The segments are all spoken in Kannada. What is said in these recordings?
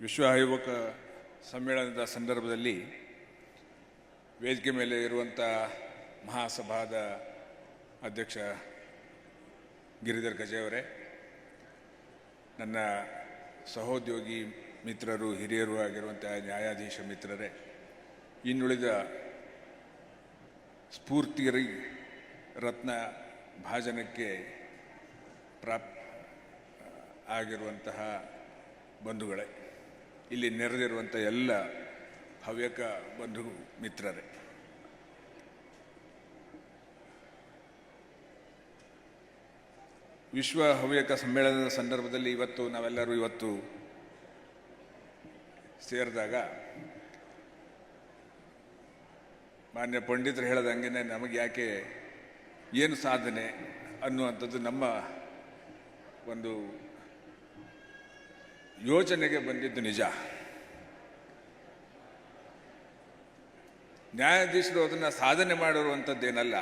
ವಿಶ್ವ ಯುವಕ ಸಮ್ಮೇಳನದ ಸಂದರ್ಭದಲ್ಲಿ ವೇದಿಕೆ ಮೇಲೆ ಇರುವಂಥ ಮಹಾಸಭಾದ ಅಧ್ಯಕ್ಷ ಗಿರಿಧರ್ ಗಜೆಯವರೇ ನನ್ನ ಸಹೋದ್ಯೋಗಿ ಮಿತ್ರರು, ಹಿರಿಯರು ಆಗಿರುವಂಥ ನ್ಯಾಯಾಧೀಶ ಮಿತ್ರರೇ, ಇನ್ನುಳಿದ ಸ್ಫೂರ್ತಿ ರತ್ನ ಭಾಜನಕ್ಕೆ ಪ್ರಾಪ್ ಆಗಿರುವಂತಹ ಬಂಧುಗಳೇ. ಇಲ್ಲಿ ನೆರೆದಿರುವಂಥ ಎಲ್ಲ ಹವ್ಯಕ ಬಂಧು ಮಿತ್ರರೇ. ವಿಶ್ವ ಹವ್ಯಕ ಸಮ್ಮೇಳನದ ಸಂದರ್ಭದಲ್ಲಿ ಇವತ್ತು ನಾವೆಲ್ಲರೂ ಇವತ್ತು ಸೇರಿದಾಗ ಮಾನ್ಯ ಪಂಡಿತರು ಹೇಳದಂಗೆ ನಮಗೆ ಯಾಕೆ ಏನು ಸಾಧನೆ ಅನ್ನುವಂಥದ್ದು ನಮ್ಮ ಒಂದು ಯೋಚನೆಗೆ ಬಂದಿದ್ದು ನಿಜ. ನ್ಯಾಯಾಧೀಶರು ಅದನ್ನು ಸಾಧನೆ ಮಾಡಿರುವಂಥದ್ದೇನಲ್ಲ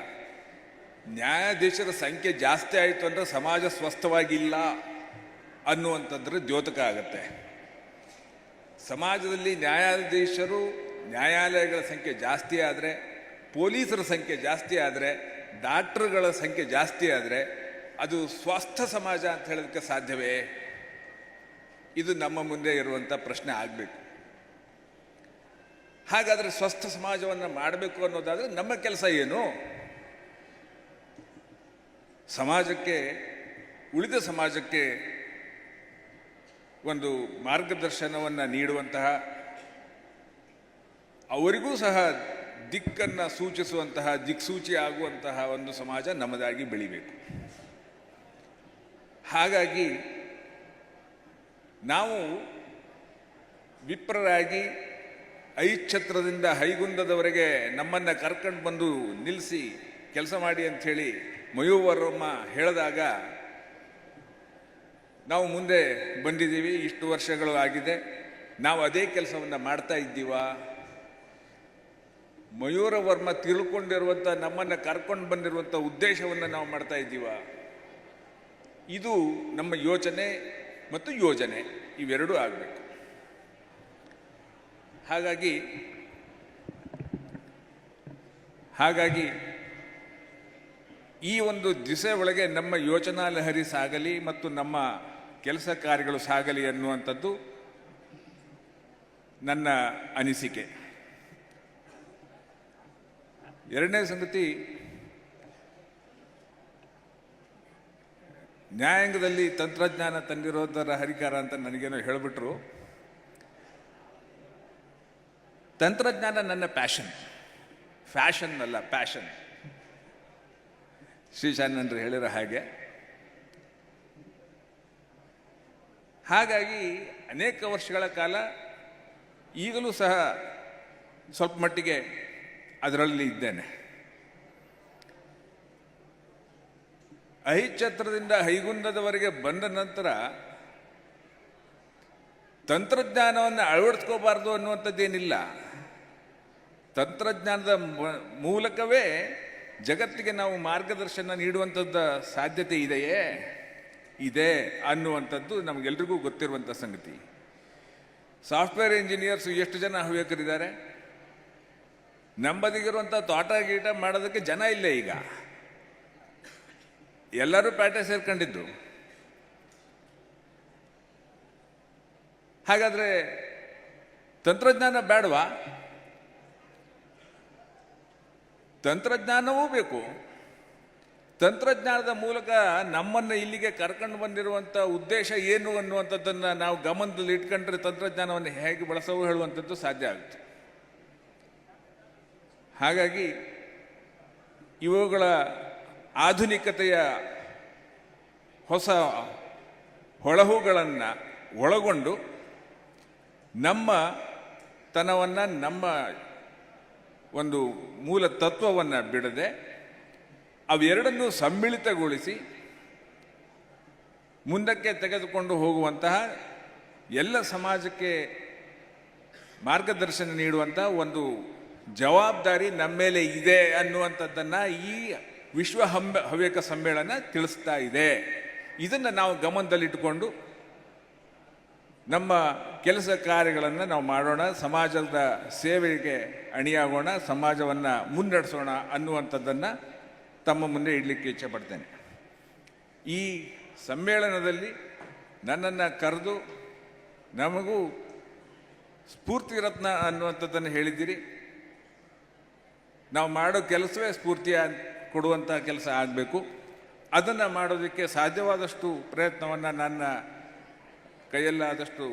ನ್ಯಾಯಾಧೀಶರ ಸಂಖ್ಯೆ ಜಾಸ್ತಿ ಆಯಿತು ಅಂದರೆ ಸಮಾಜ ಸ್ವಸ್ಥವಾಗಿಲ್ಲ ಅನ್ನುವಂಥದ್ರ ದ್ಯೋತಕ ಆಗತ್ತೆ. ಸಮಾಜದಲ್ಲಿ ನ್ಯಾಯಾಧೀಶರು ನ್ಯಾಯಾಲಯಗಳ ಸಂಖ್ಯೆ ಜಾಸ್ತಿ ಆದರೆ, ಪೊಲೀಸರ ಸಂಖ್ಯೆ ಜಾಸ್ತಿ ಆದರೆ, ಡಾಕ್ಟ್ರುಗಳ ಸಂಖ್ಯೆ ಜಾಸ್ತಿ ಆದರೆ ಅದು ಸ್ವಸ್ಥ ಸಮಾಜ ಅಂತ ಹೇಳೋದಕ್ಕೆ ಸಾಧ್ಯವೇ? ಇದು ನಮ್ಮ ಮುಂದೆ ಇರುವಂಥ ಪ್ರಶ್ನೆ ಆಗಬೇಕು. ಹಾಗಾದರೆ ಸ್ವಸ್ಥ ಸಮಾಜವನ್ನು ಮಾಡಬೇಕು ಅನ್ನೋದಾದರೆ ನಮ್ಮ ಕೆಲಸ ಏನು? ಸಮಾಜಕ್ಕೆ, ಉಳಿದ ಸಮಾಜಕ್ಕೆ ಒಂದು ಮಾರ್ಗದರ್ಶನವನ್ನು ನೀಡುವಂತಹ ಅವರಿಗೂ ಸಹ ದಿಕ್ಕನ್ನು ಸೂಚಿಸುವಂತಹ, ದಿಕ್ಸೂಚಿ ಆಗುವಂತಹ ಒಂದು ಸಮಾಜ ನಮ್ಮದಾಗಿ ಬೆಳಿಬೇಕು. ಹಾಗಾಗಿ ನಾವು ವಿಪ್ರರಾಗಿ ಐಚ್ಛತ್ರದಿಂದ ಹೈಗುಂದದವರೆಗೆ ನಮ್ಮನ್ನು ಕರ್ಕೊಂಡು ಬಂದು ನಿಲ್ಲಿಸಿ ಕೆಲಸ ಮಾಡಿ ಅಂಥೇಳಿ ಮಯೂವರಮ್ಮ ಹೇಳಿದಾಗ, ನಾವು ಮುಂದೆ ಬಂದಿದ್ದೀವಿ, ಇಷ್ಟು ವರ್ಷಗಳು ಆಗಿದೆ, ನಾವು ಅದೇ ಕೆಲಸವನ್ನು ಮಾಡ್ತಾ ಇದ್ದೀವಾ? ಮಯೂರ ವರ್ಮ ತಿಳ್ಕೊಂಡಿರುವಂಥ ನಮ್ಮನ್ನು ಕರ್ಕೊಂಡು ಬಂದಿರುವಂಥ ಉದ್ದೇಶವನ್ನು ನಾವು ಮಾಡ್ತಾ ಇದ್ದೀವ? ಇದು ನಮ್ಮ ಯೋಚನೆ. ಮತ್ತು ಯೋಜನೆ ಇವೆರಡೂ ಆಗಬೇಕು. ಹಾಗಾಗಿ ಹಾಗಾಗಿ ಈ ಒಂದು ದಿಸೆ ಒಳಗೆ ನಮ್ಮ ಯೋಚನಾ ಲಹರಿ ಸಾಗಲಿ ಮತ್ತು ನಮ್ಮ ಕೆಲಸ ಕಾರ್ಯಗಳು ಸಾಗಲಿ ಅನ್ನುವಂಥದ್ದು ನನ್ನ ಅನಿಸಿಕೆ. ಎರಡನೇ ಸಂಗತಿ ನ್ಯಾಯಾಂಗದಲ್ಲಿ ತಂತ್ರಜ್ಞಾನ ತಂದಿರೋದರ ಹರಿಕಾರ ಅಂತ ನನಗೇನೋ ಹೇಳಿಬಿಟ್ರು. ತಂತ್ರಜ್ಞಾನ ನನ್ನ ಪ್ಯಾಷನ್. ಫ್ಯಾಷನ್ ಅಲ್ಲ, ಪ್ಯಾಷನ್. ಶ್ರೀಶಾನಂದ್ರು ಹೇಳಿರೋ ಹಾಗೆ. ಹಾಗಾಗಿ ಅನೇಕ ವರ್ಷಗಳ ಕಾಲ ಈಗಲೂ ಸಹ ಸ್ವಲ್ಪ ಮಟ್ಟಿಗೆ ಅದರಲ್ಲಿ ಇದ್ದೇನೆ. ಐಚ್ಛತ್ರದಿಂದ ಹೈಗುಂದದವರೆಗೆ ಬಂದ ನಂತರ ತಂತ್ರಜ್ಞಾನವನ್ನು ಅಳವಡಿಸ್ಕೋಬಾರ್ದು ಅನ್ನುವಂಥದ್ದೇನಿಲ್ಲ. ತಂತ್ರಜ್ಞಾನದ ಮೂಲಕವೇ ಜಗತ್ತಿಗೆ ನಾವು ಮಾರ್ಗದರ್ಶನ ನೀಡುವಂಥದ್ದು ಸಾಧ್ಯತೆ ಇದೆಯೇ? ಇದೆ ಅನ್ನುವಂಥದ್ದು ನಮಗೆಲ್ರಿಗೂ ಗೊತ್ತಿರುವಂಥ ಸಂಗತಿ. ಸಾಫ್ಟ್ವೇರ್ ಇಂಜಿನಿಯರ್ಸ್ ಎಷ್ಟು ಜನ ಹವ್ಯಕರಿದ್ದಾರೆ? ನಂಬದಿಗಿರುವಂಥ ತೋಟ ಗೀಟ ಮಾಡೋದಕ್ಕೆ ಜನ ಇಲ್ಲ ಈಗ. ಎಲ್ಲರೂ ಪೇಟೆ ಸೇರ್ಕೊಂಡಿದ್ದು. ಹಾಗಾದ್ರೆ ತಂತ್ರಜ್ಞಾನ ಬೇಡವಾ ತಂತ್ರಜ್ಞಾನವೂ ಬೇಕು. ತಂತ್ರಜ್ಞಾನದ ಮೂಲಕ ನಮ್ಮನ್ನು ಇಲ್ಲಿಗೆ ಕರ್ಕೊಂಡು ಬಂದಿರುವಂಥ ಉದ್ದೇಶ ಏನು ಅನ್ನುವಂಥದ್ದನ್ನು ನಾವು ಗಮನದಲ್ಲಿ ಇಟ್ಕೊಂಡ್ರೆ ತಂತ್ರಜ್ಞಾನವನ್ನು ಹೇಗೆ ಬಳಸವು ಹೇಳುವಂಥದ್ದು ಸಾಧ್ಯ ಆಗುತ್ತೆ. ಹಾಗಾಗಿ ಇವುಗಳ ಆಧುನಿಕತೆಯ ಹೊಸ ಹೊಳಹುಗಳನ್ನು ಒಳಗೊಂಡು ನಮ್ಮ ತನವನ್ನು ನಮ್ಮ ಒಂದು ಮೂಲ ತತ್ವವನ್ನು ಬಿಡದೆ ಅವೆರಡನ್ನೂ ಸಮ್ಮಿಳಿತಗೊಳಿಸಿ ಮುಂದಕ್ಕೆ ತೆಗೆದುಕೊಂಡು ಹೋಗುವಂತಹ ಎಲ್ಲ ಸಮಾಜಕ್ಕೆ ಮಾರ್ಗದರ್ಶನ ನೀಡುವಂತಹ ಒಂದು ಜವಾಬ್ದಾರಿ ನಮ್ಮ ಮೇಲೆ ಇದೆ ಅನ್ನುವಂಥದ್ದನ್ನು ಈ ವಿಶ್ವ ಹಂಬ, ಹವ್ಯಕ ಸಮ್ಮೇಳನ ತಿಳಿಸ್ತಾ ಇದೆ. ಇದನ್ನು ನಾವು ಗಮನದಲ್ಲಿಟ್ಟುಕೊಂಡು ನಮ್ಮ ಕೆಲಸ ಕಾರ್ಯಗಳನ್ನು ನಾವು ಮಾಡೋಣ, ಸಮಾಜದ ಸೇವೆಗೆ ಅಣಿಯಾಗೋಣ, ಸಮಾಜವನ್ನು ಮುನ್ನಡೆಸೋಣ ಅನ್ನುವಂಥದ್ದನ್ನು ತಮ್ಮ ಮುಂದೆ ಇಡಲಿಕ್ಕೆ ಇಚ್ಛೆಪಡ್ತೇನೆ ಈ ಸಮ್ಮೇಳನದಲ್ಲಿ ನನ್ನನ್ನು ಕರೆದು ನಮಗೂ ಸ್ಫೂರ್ತಿ ರತ್ನ ಅನ್ನುವಂಥದ್ದನ್ನು ಹೇಳಿದ್ದೀರಿ. ನಾವು ಮಾಡೋ ಕೆಲಸವೇ ಸ್ಫೂರ್ತಿಯ ಕೊಡುವಂಥ ಕೆಲಸ ಆಗಬೇಕು. ಅದನ್ನು ಮಾಡೋದಕ್ಕೆ ಸಾಧ್ಯವಾದಷ್ಟು ಪ್ರಯತ್ನವನ್ನು ನನ್ನ ಕೈಯಲ್ಲಾದಷ್ಟು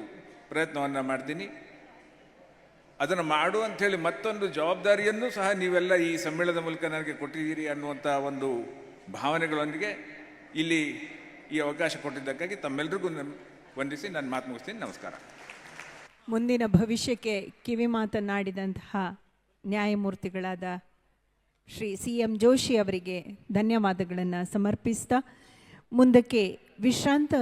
ಪ್ರಯತ್ನವನ್ನು ಮಾಡ್ತೀನಿ. ಅದನ್ನು ಮಾಡು ಅಂಥೇಳಿ ಮತ್ತೊಂದು ಜವಾಬ್ದಾರಿಯನ್ನು ಸಹ ನೀವೆಲ್ಲ ಈ ಸಮ್ಮೇಳನದ ಮೂಲಕ ನನಗೆ ಕೊಟ್ಟಿದ್ದೀರಿ ಅನ್ನುವಂಥ ಒಂದು ಭಾವನೆಗಳೊಂದಿಗೆ ಇಲ್ಲಿ ಈ ಅವಕಾಶ ಕೊಟ್ಟಿದ್ದಕ್ಕಾಗಿ ತಮ್ಮೆಲ್ಲರಿಗೂ ವಂದಿಸಿ ನಾನು ಮಾತು ಮುಗಿಸ್ತೀನಿ. ನಮಸ್ಕಾರ. ಮುಂದಿನ ಭವಿಷ್ಯಕ್ಕೆ ಕಿವಿ ಮಾತನಾಡಿದಂತಹ ನ್ಯಾಯಮೂರ್ತಿಗಳಾದ ಶ್ರೀ ಸಿ ಎಂ ಜೋಶಿ ಅವರಿಗೆ ಧನ್ಯವಾದಗಳನ್ನು ಸಮರ್ಪಿಸ್ತಾ ಮುಂದಕ್ಕೆ ವಿಶ್ರಾಂತ